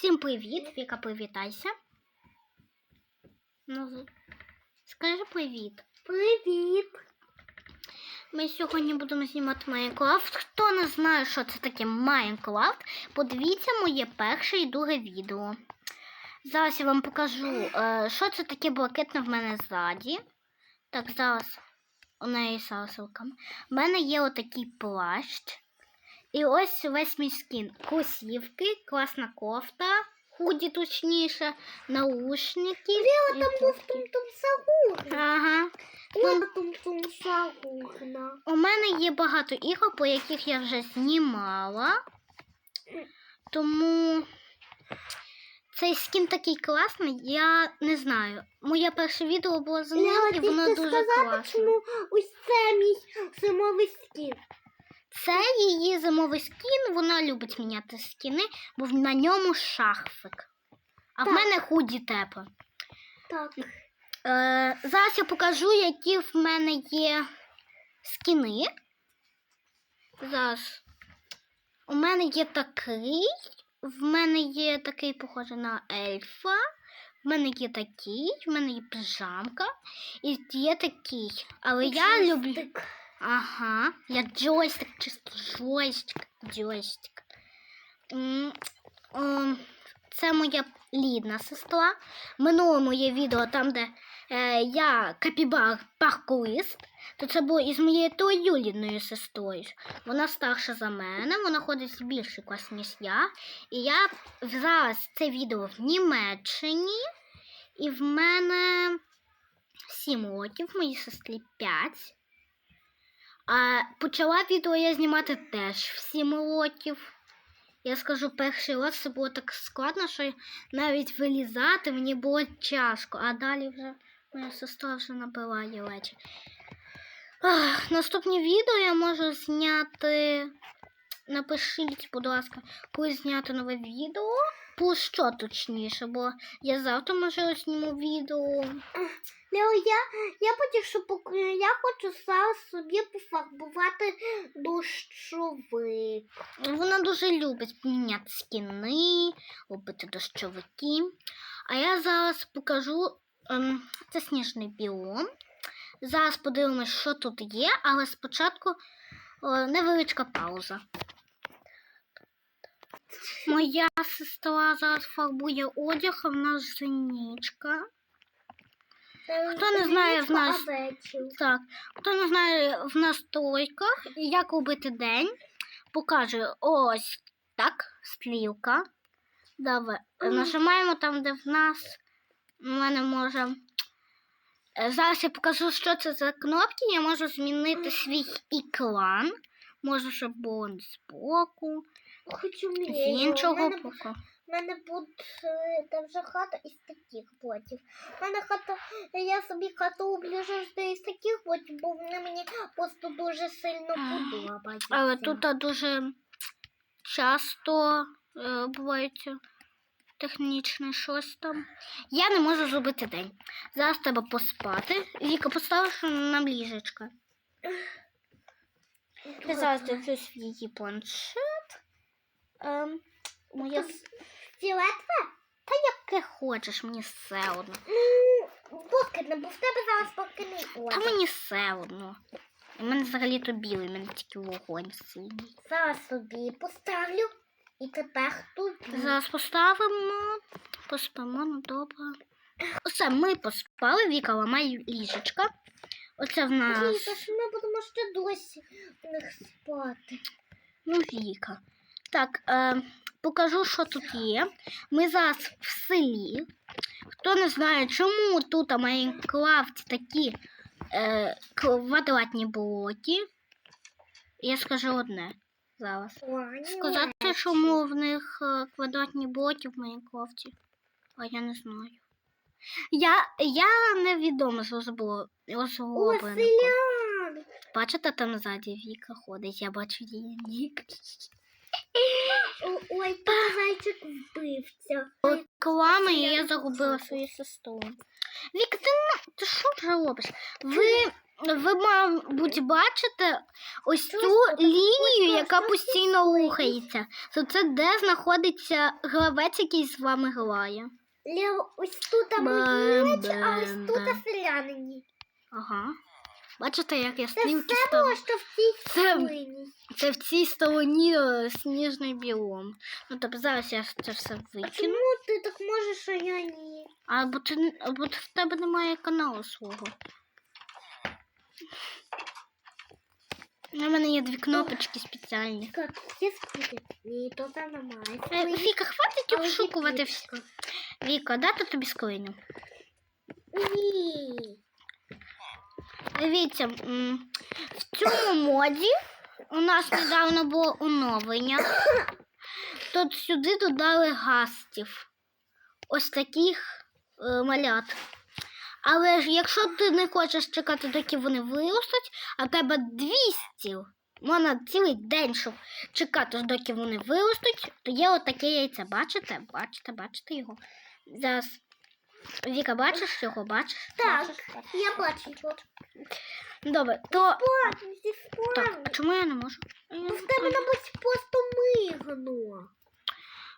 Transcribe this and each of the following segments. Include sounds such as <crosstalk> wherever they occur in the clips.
Всім привіт, Віка, привітайся. Ну, скажи привіт. Привіт. Ми сьогодні будемо знімати Майнкрафт. Хто не знає, що це таке Майнкрафт, подивіться моє перше і друге відео. Зараз я вам покажу, е, що це таке блакитне в мене ззаді. Так, зараз у неї салсилка. У мене є отакий плащ. І ось весь мій скін. Кросівки, класна кофта, худі точніше, наушники. і Там був тум-тум сагурна. Ага. Тум-тум сагурна. У мене є багато ігор, по яких я вже знімала. Тому цей скін такий класний, я не знаю. Моє перше відео було за ним, і воно дуже класне. чому ось це мій зимовий скін. Це її зимовий скін, вона любить міняти скіни, бо на ньому шахфик. А в мене худі тепа. Так. Е, зараз я покажу, які в мене є скіни. Зараз. У мене є такий. В мене є такий, похожий на ельфа. В мене є такий, в мене є пижамка. І є такий. Але я люблю. Ага, я джойстик, чисто джойстик, джойстик. Ем, Це моя рідна сестра. В минулому є відео там, де е, я капібар паркурист, то це було із моєю троюрідною сестрою. Вона старша за мене, вона ходить в більший клас, ніж я. І я зараз це відео в Німеччині, і в мене 7 років, моїй сестрі 5. А почала відео я знімати теж в 7 років. Я скажу, перший раз це було так складно, що навіть вилізати мені було тяжко, а далі вже моя сестра вже набирає речі. Наступні відео я можу зняти. Напишіть, будь ласка, коли зняти нове відео. Про що точніше, бо я завтра можливо зніму відео. Лео, я, я потім, що я хочу зараз собі пофарбувати дощовик. Вона дуже любить міняти скіни, робити дощовики. А я зараз покажу ем, це сніжний біом. Зараз подивимось, що тут є, але спочатку невеличка пауза. Моя сестра зараз фарбує одяг, а в нас женічка. Хто не знає, в нас- Так, хто не знає в настройках, як робити день, покаже ось так, стрілка. Давай, нажимаємо там, де в нас ми не можемо. Е, Зараз я покажу, що це за кнопки. Я можу змінити свій екран. Можу, щоб було з боку, Хочу з іншого мене, боку. У мене буде там вже хата із таких ботів. У мене хата, я собі хату обліжу із таких ботів, бо вони мені просто дуже сильно подобаються. Але тут дуже часто е, бувають технічне щось там. Я не можу зробити день. Зараз треба поспати. Віка, поставиш нам ліжечка. Я зараз дивлюсь в її планшет. Ем, моя... Фіолетове? Та яке хочеш, мені все одно. Ну, покидне, бо в тебе зараз покидний Та мені все одно. У мене взагалі то білий, у мене тільки вогонь синій. Зараз собі поставлю. І тепер тобі. Зараз поставимо, поспимо, ну добре. Оце ми поспали, Віка ламає ліжечка. Оце в нас. Віка, що ми будемо ще досі в них спати. Ну, Віка. Так, е, покажу, що тут є. Ми зараз в селі. Хто не знає, чому тут у Майнкрафті такі е, квадратні блоки. Я скажу одне зараз. Сказати, чому в них е, квадратні блоки в Майнкрафті? А я не знаю. Я, я невідомо. О, розроблена. Бачите, там ззаді Віка ходить, я бачу її нік. Ой, зайчик вбивця. Клами, і Я загубила свою сестру. Віка, ти, на- ти що вже робиш? Ви ви, мабуть, бачите ось цю лінію, яка постійно рухається. То це де знаходиться гравець, який з вами грає. Лево, ось тут Бам, мої а ось бам, тут бам. селянині. Ага. Бачите, як я все було, що в цій Це- Це в цій стороні е, сніжний біом. Ну тобто зараз я це все А чому ти так можеш, а я ні? Або ти або в тебе немає каналу свого. У мене є дві кнопочки спеціальні. Ні, то там немає. Е, Віка, хватить обшукувати все. Віка, дати тобі скриню. Ні. Дивіться, в цьому моді у нас недавно було оновлення. Тут сюди додали гастів. Ось таких е, малят. Але ж якщо ти не хочеш чекати, доки вони виростуть, а в тебе 200, можна цілий день, щоб чекати, доки вони виростуть, то є отаке яйце. Бачите? Бачите, бачите його? Зараз. Віка, бачиш його? Бачиш? Так, Бачиш? я бачу його. Добре, то. Так, а чому я не можу? Ну, в тебе, мабуть, просто мигно.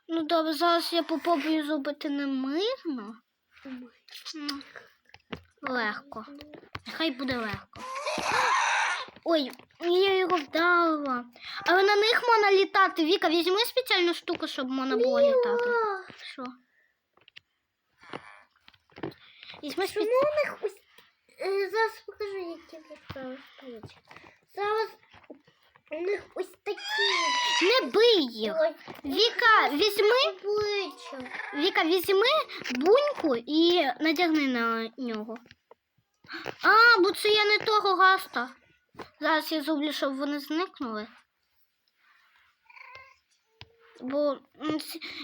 Ну добре, зараз я попробую зробити не мирно. Легко. Нехай буде легко. Ой, я його вдала. Але на них можна літати. Віка, візьми спеціальну штуку, щоб можна було літати. Що? Чому у них ось... Зараз покажу, які зараз стоять. Зараз у них ось такі. Не бий їх. Віка, візьми, обличчя. Віка, візьми буньку і надягни на нього. А, бо це я не того гаста. Зараз я зроблю, щоб вони зникнули. Бо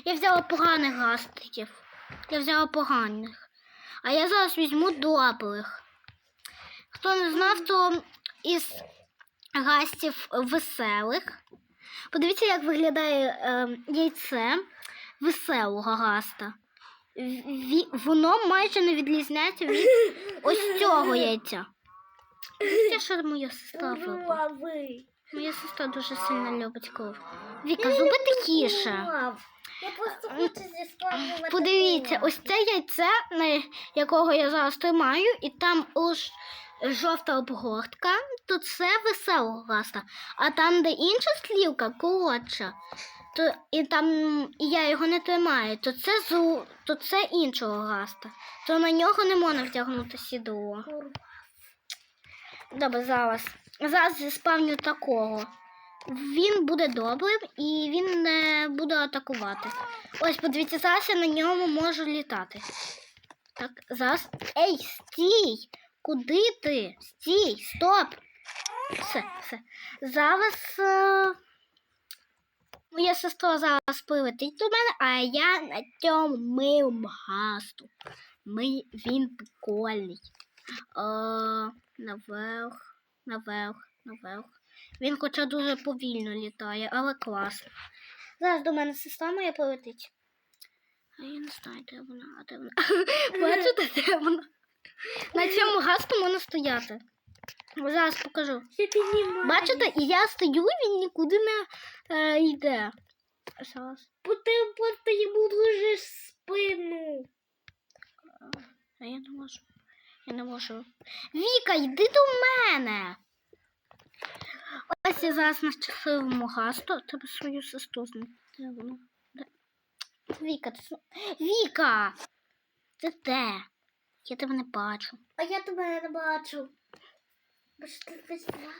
я взяла поганих гастиків. Я взяла поганих. А я зараз візьму добрих. Хто не знав, то із гастів веселих. Подивіться, як виглядає е, яйце веселого гаста. Ві- воно майже не відрізняється від ось цього яйця. Це що моя сестра робить? Моя сестра дуже сильно любить кров. Віка, зроби тихіше. Я просто хочу зі. Подивіться, ось це яйце, на якого я зараз тримаю, і там ось жовта обгортка, то це веселого гаста. А там, де інша слівка, коротша, то і там і я його не тримаю, то це зу, то це іншого гаста. То на нього не можна втягнути сідло. Добре, зараз. Зараз заспавню такого. Він буде добрим і він не буде атакувати. Ось, подивіться, зараз я на ньому можу літати. Так, зараз. Ей, стій! Куди ти? Стій, стоп! Все, все. Зараз. Е... Моя сестра зараз прилетить до мене, а я на цьому милому гасту. Ми... Він прикольний. Е... Наверх, наверх, наверх. Він хоча дуже повільно літає, але класно. Зараз до мене сестра моя полетить. А я не знаю, де вона, а де вона. <laughs> Бачите, де вона? На цьому гасту можна стояти. Зараз покажу. Бачите, і я стою, він нікуди не е, йде. Бо ти просто йому дуже спину. А я не можу. Я не можу. Віка, йди до мене. Ось я зараз на щасливому гасту. Треба свою сестру знайти. Віка, ти... Віка! Ти де? Я тебе не бачу. А я тебе не бачу.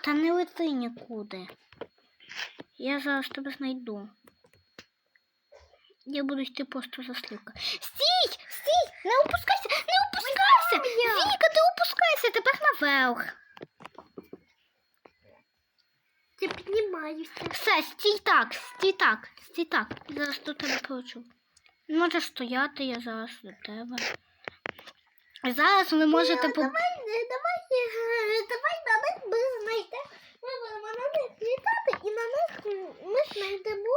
Та не лети нікуди. Я зараз тебе знайду. Я буду йти просто за слівка. Стій! Стій! Не опускайся! Не опускайся! Віка, ти опускайся! Тепер наверх. Я піднімаюся. Все, стій так, стій так, стій так. Зараз до тебе получу. Можеш стояти, я зараз до тебе. Зараз ви можете по... Давай, е, давай, е, давай на них ми знайдемо. Ми будемо на них літати і на них ми знайдемо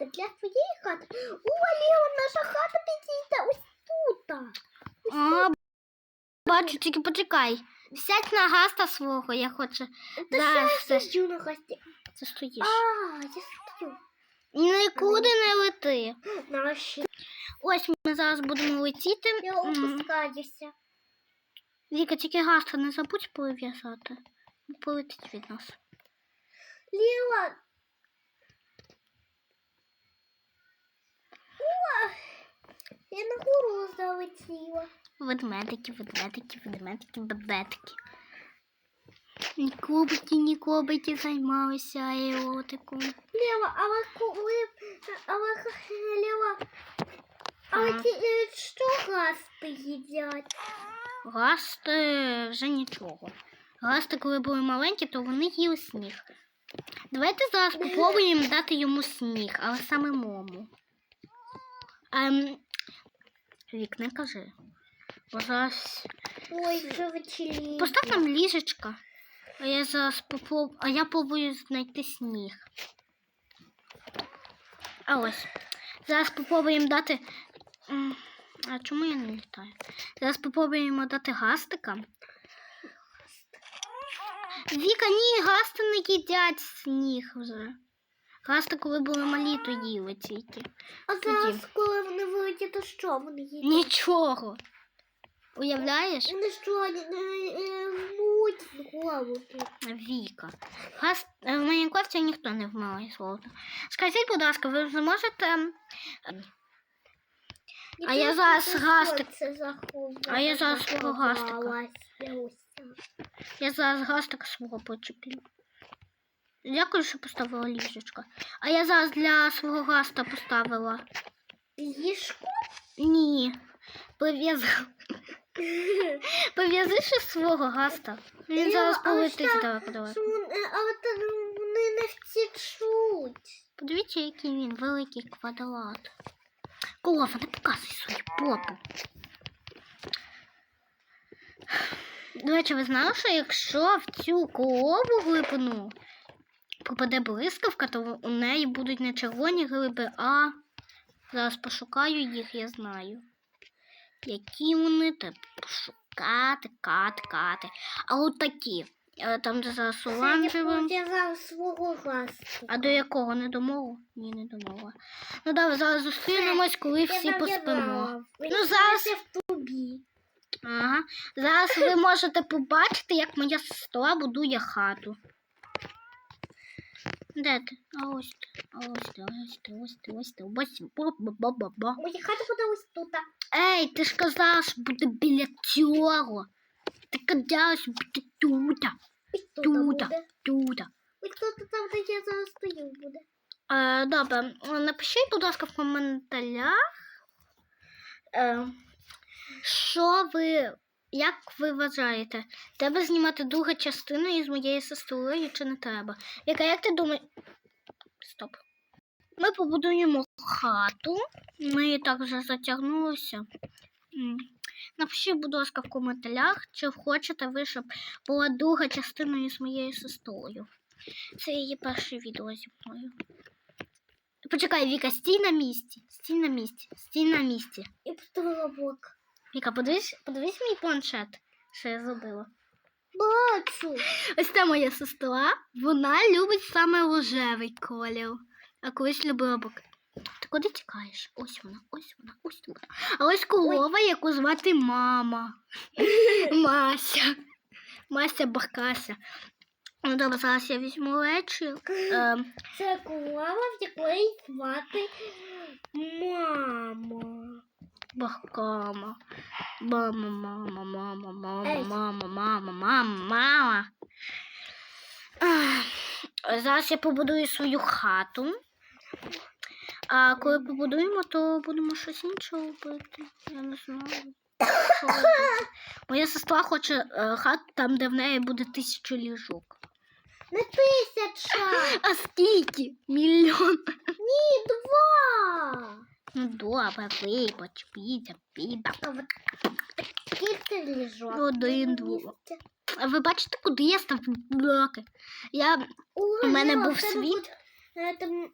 місце для своєї хати. О, Ліон, наша хата підійде ось тут. А, бачу, тільки почекай. Сядь на гаста свого, я хочу. Та Да, що я сиджу на гості? Це стоїш. А, я стою. Нікуди не лети. Нарешті. Ось ми зараз будемо летіти. Я опускаюся. Віка, тільки гаста не забудь пов'язати. Полетить від нас. Ліла. Я на гору залетіла. Ведмедики, ведмедики, ведмедики, бебетики. Кубики, ні кубики займалися аеротиком. Ліла, але коли... Але, Ліла, але ті, е, що гасти їдять? Гасти вже нічого. Гасти, коли були маленькі, то вони їли сніг. Давайте зараз спробуємо дати йому сніг, але саме мому. Ем, Вік, не кажи. Бо Ой, вже вечеріє. Постав нам ліжечко, а я зараз попробую, а я попробую знайти сніг. А ось. Зараз попробуємо дати. А чому я не літаю? Зараз попробуємо дати гастика. Віка, ні, гасти не їдять сніг вже. Гасти, коли були малі, то їли тільки. А зараз, коли вони вилетять, то що вони їдять? Нічого. Уявляєш? Вони що, е, е, муть голуби? Віка. Газ... е, В Майнкрафті ніхто не вмиває золото. Скажіть, будь ласка, ви вже можете. ем, А я зараз гастик- А я зараз свого гастика. Я зараз гастик свого почеплю. Дякую, що поставила ліжечко. А я зараз для свого гаста поставила. Ліжко? Ні. Пов'язав. <laughs> Пов'язи ще свого гаста. Він зараз полетить далеко далеко. Що вони- вони не втічуть. Подивіться, який він великий квадрат. Колова, не показуй свою попу. До речі, ви знали, що якщо в цю колову глибину попаде блискавка, то у неї будуть не червоні глиби, а зараз пошукаю їх, я знаю. Які вони та пошукати, кати, кати. А от такі. е, Там, де зараз оранжевим. А до якого не домову? Ні, не домовила. Ну давай зараз зустрінемось, коли всі поспимо. Ну, зараз- Я в тобі. Ага. Зараз ви можете побачити, як моя сестра будує хату. Де ти? А ось ти. А ось ти, ось ти, ось ти, ось ти. Ось ба-ба-ба-ба-ба. Моя хата буде ось тут. Ей, ти ж казала, що буде біля цього. Ти казала, що буде тут, Ось тут Тут. Ось тут там, де я зараз стою, буде. Е, добре, напишіть, будь ласка, в коментарях, е, що ви, як ви вважаєте, треба знімати другу частину із моєю сестрою чи не треба? Яка, як ти думаєш? Стоп. Ми побудуємо хату. Ми і так вже затягнулися. Напишіть, будь ласка, в коментарях, чи хочете ви, щоб була друга частина із моєю сестрою. Це її перше відео зі мною. Почекай, Віка, стій на місці. Стій на місці. Стій на місці. І поставила блок. Віка, подивись, подивись мій планшет, що я зробила. Бачу. Ось це моя сестра. Вона любить саме рожевий колір. А колись любила бок. Ти куди тікаєш? Ось вона, ось вона, ось вона. А ось корова, яку звати мама. <laughs> Мася. Мася Баркася. Ну добре, зараз я візьму речі. Е, Це корова, в якої звати мама. Бахкама. Мама, мама, мама, мама, мама, мама, мама, мама. Зараз я побудую свою хату. А коли побудуємо, то будемо щось інше робити. Я не знаю. що робити. Моя сестра хоче е, хату там, де в неї буде тисячу ліжок. Не тисяча. А скільки? Мільйон. Ні, два. Ну добре, вибач. А от Скільки ліжок? Один, два. А ви бачите, куди я ставлю блоки? Я У мене був світ. е, е, В тебе,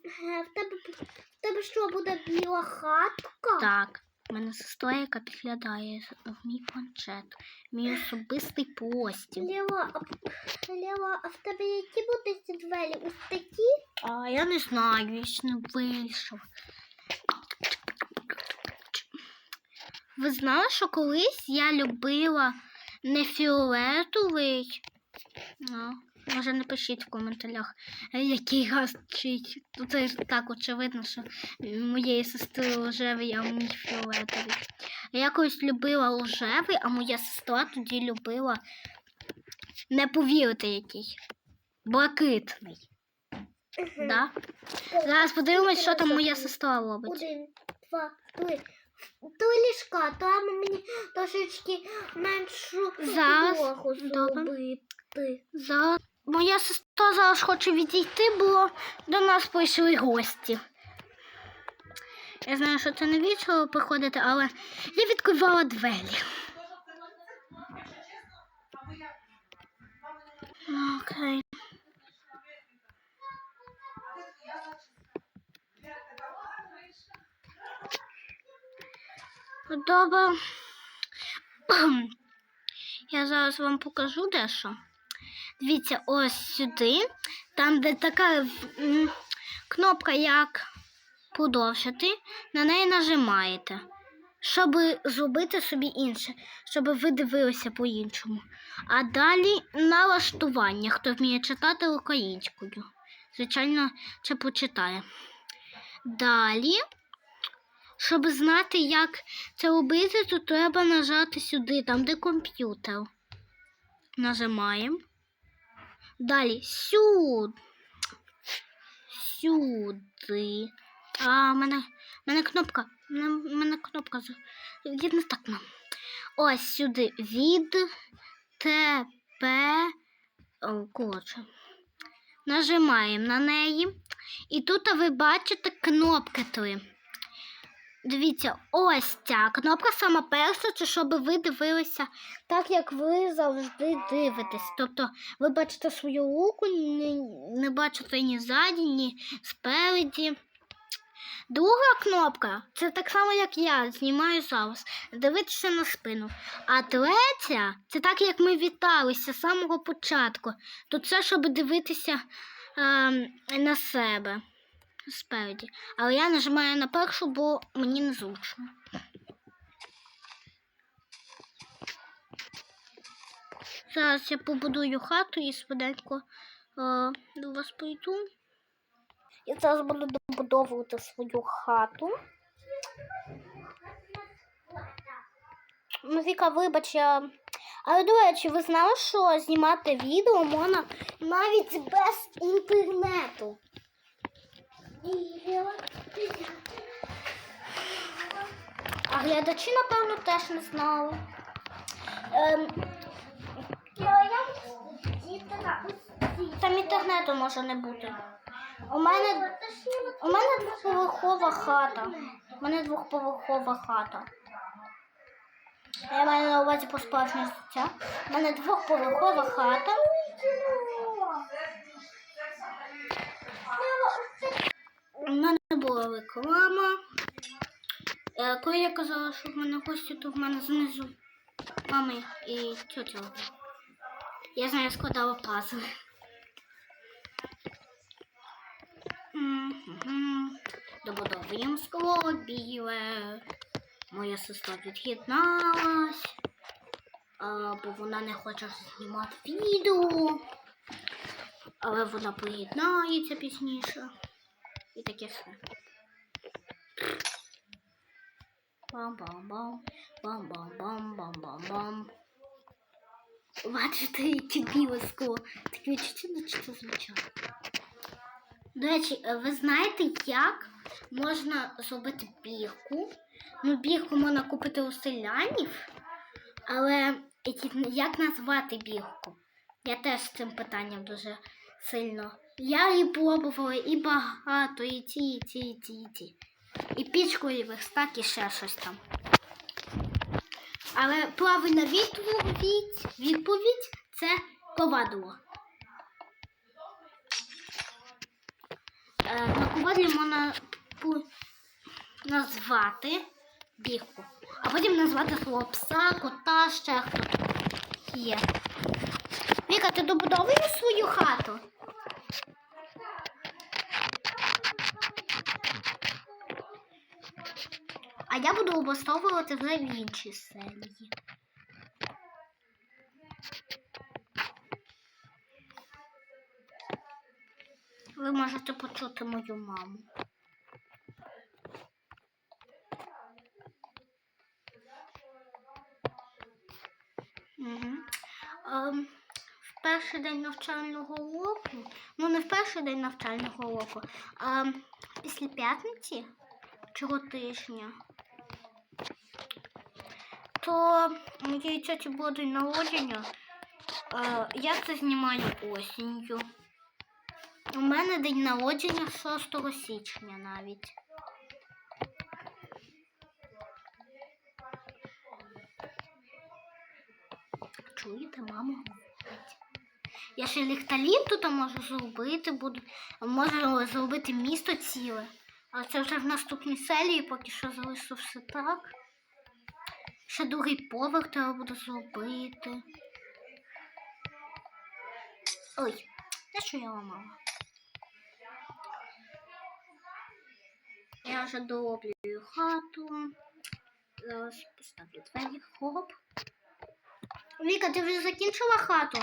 в тебе що буде біла хатка? так. У мене сестра, яка підглядає в мій планшет, мій особистий постіль. Лева, а, Лева, а в тебе які будуть ці двері? Ось такі? А я не знаю, я ще не вийшов. Ви знали, що колись я любила не фіолетовий? Ну, може, напишіть в коментарях, який газ чий. Тут це так очевидно, що моєї сестри рожевий, а мій фіолетовий. Я колись любила рожевий, а моя сестра тоді любила не повірити який. Блакитний. Да? Зараз подивимось, що там моя сестра робить. Один, два, три. До ліжка, там мені трошечки меншу Зараз, зробити. Зараз моя сестра зараз хоче відійти, бо до нас прийшли гості. Я знаю, що це не вічно приходити, але я відкривала двері. Окей. Добре. Я зараз вам покажу дещо. Дивіться, ось сюди, там, де така кнопка як подовжити, на неї нажимаєте, щоб зробити собі інше, щоб ви дивилися по-іншому. А далі налаштування, хто вміє читати українською. Звичайно, це почитає. Далі, щоб знати, як це робити, то треба нажати сюди, там, де комп'ютер. Нажимаємо. Далі сюди. Сюди. А, в мене, мене кнопка. В мене, кнопка. з- так. ну. Ось сюди. Від ТП. Коротше. Нажимаємо на неї. І тут ви бачите кнопки три. Дивіться, ось ця кнопка сама перша, це щоб ви дивилися так, як ви завжди дивитесь. Тобто ви бачите свою руку, не, не бачите ні ззаді, ні спереді. Друга кнопка це так само, як я знімаю зараз. Дивитися на спину. А третя це так, як ми віталися з самого початку. То це, щоб дивитися ем, на себе спереді. Але я нажимаю на першу, бо мені незручно. Зараз я побудую хату і швиденько е, до вас прийду. Я зараз буду добудовувати свою хату. Ну, Віка, вибач, я... Але, до речі, ви знали, що знімати відео можна навіть без інтернету. А глядачі, напевно, теж не знали. Ем, там інтернету може не бути. У мене, у мене двохповерхова хата. У мене двохповерхова хата. Я маю на увазі по справжнє життя. У мене двохповерхова хата. У мене була реклама. Е, Коли я казала, що в мене гості, то в мене знизу мами і тетя. Я з нею складала пазли. Добудовуємо скло біле. Моя сестра від'єдналась, бо вона не хоче знімати відео. Але вона поєднається пізніше. І таке все. Бам-бам-бам, бам-бам-бам-бам-бам-бам. Бачите, яке біле скло. Таке відчуття, наче це звичайно. До речі, е, ви знаєте, як можна зробити бірку? Ну, бірку можна купити у селянів, але як назвати бірку? Я теж з цим питанням дуже сильно. Я її пробувала і багато, і ті, і ті, і ті, і ті. І пічку, і верстак, і ще щось там. Але правильна відповідь, відповідь це ковадло. Е, на ковадлі можна назвати бігку. А потім назвати свого пса, кота, ще хто є. Віка, ти добудовуєш свою хату? А я буду облаштовувати вже в іншій серії. Ви можете почути мою маму. Ем, в перший день навчального року, ну не в перший день навчального року, а після п'ятниці цього тижня, то у моєї тьоті було день народження. Е, я це знімаю осінню. У мене день народження 6 січня навіть. Чуєте, мама говорить. Я ще ліхталін тут можу зробити, буду, можу зробити місто ціле. Але це вже в наступній серії, поки що залишу все так. Ще другий поверх треба буде зробити. Ой, те, що я ламала. Я вже дороблюю хату. Зараз поставлю двері. Хоп. Віка, ти вже закінчила хату?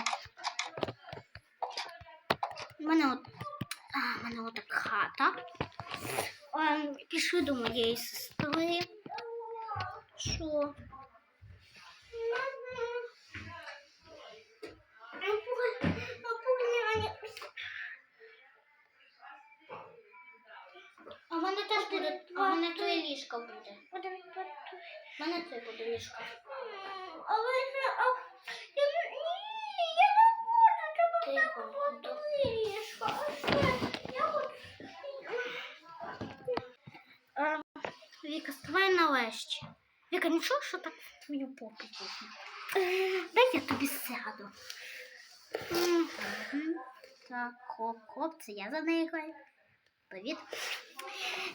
У мене от. А, у мене отак хата. Ем, пішли до моєї сестри. Що? А в мене теж буде, а в мене ліжко буде. В мене це буде. Але я, не- ні, я не хочу, треба так тихо. А ще, я. Е, Віка, ставай нарешті. Віка, нічого, що так твою попу буде. Дай я тобі сяду. Так, хоп-хоп, це я за нею. Привіт.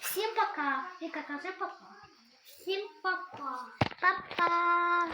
Всім пока. Віка, кажи пока. Всім папа. Па-па.